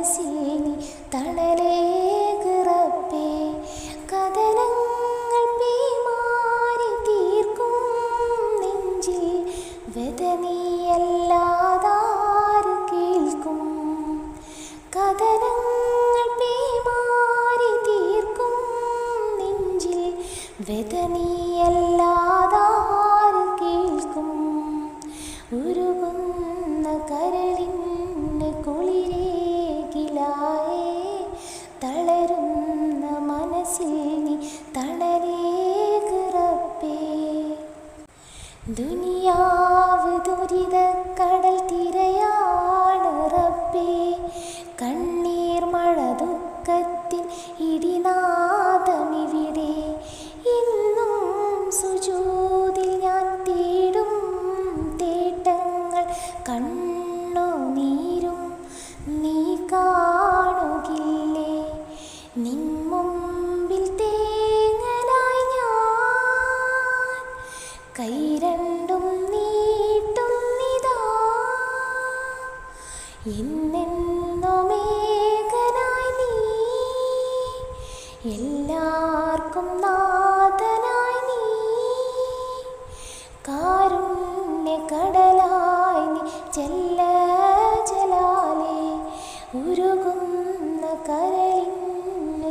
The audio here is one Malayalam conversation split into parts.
മനസ്സിനി തണലേകറപ്പേ കഥനങ്ങൾ പേമാരി തീർക്കും നെഞ്ചിൽ. വെതനീയല്ലാതാര് കേൾക്കും. കഥനങ്ങൾ പേമാരി തീർക്കും നെഞ്ചിൽ. വെതനീയല്ലാതാര് കേൾക്കും. ഉരുകുന്ന കരളിന്റെ കുളിരേ തളരുന്ന മനസ്സിൽ നീ തളരേ കറപ്പേ ദുനിയാ എന്നെന്നുമേകനായി നീ. എല്ലാവർക്കും നീ. കാരുണ്യ നീ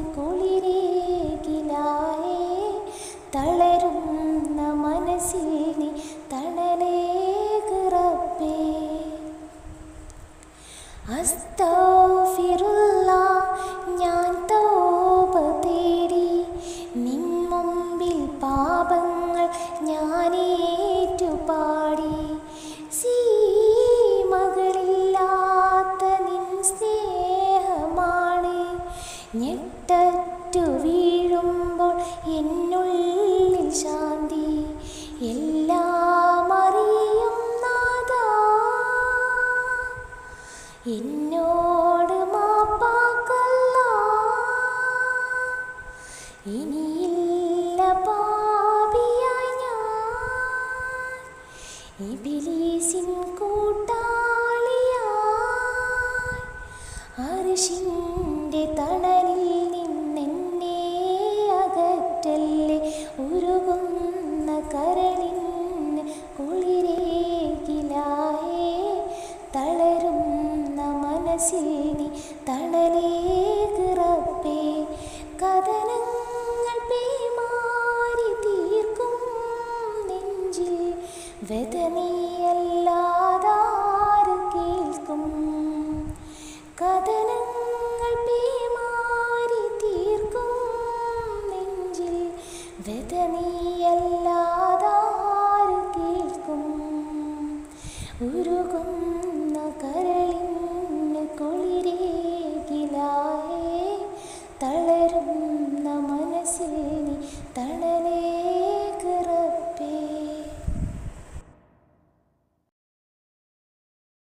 കുളിരേകിലായേ. തളരുന്ന അസ്തൗഫിറുള്ള ഞാൻ നിൻ പാപങ്ങൾ നിൻ ഞെട്ടറ്റു വീഴുമ്പോൾ എന്നുള്ളിൽ എന്നോട് മാപ്പാക്കല്ല. ഇനിയില്ല മനസ്സിൽ നീ കഥനങ്ങൾ പേമാരി തീർക്കും നെഞ്ചിൽ. വേദനയല്ലാതാര് Bye.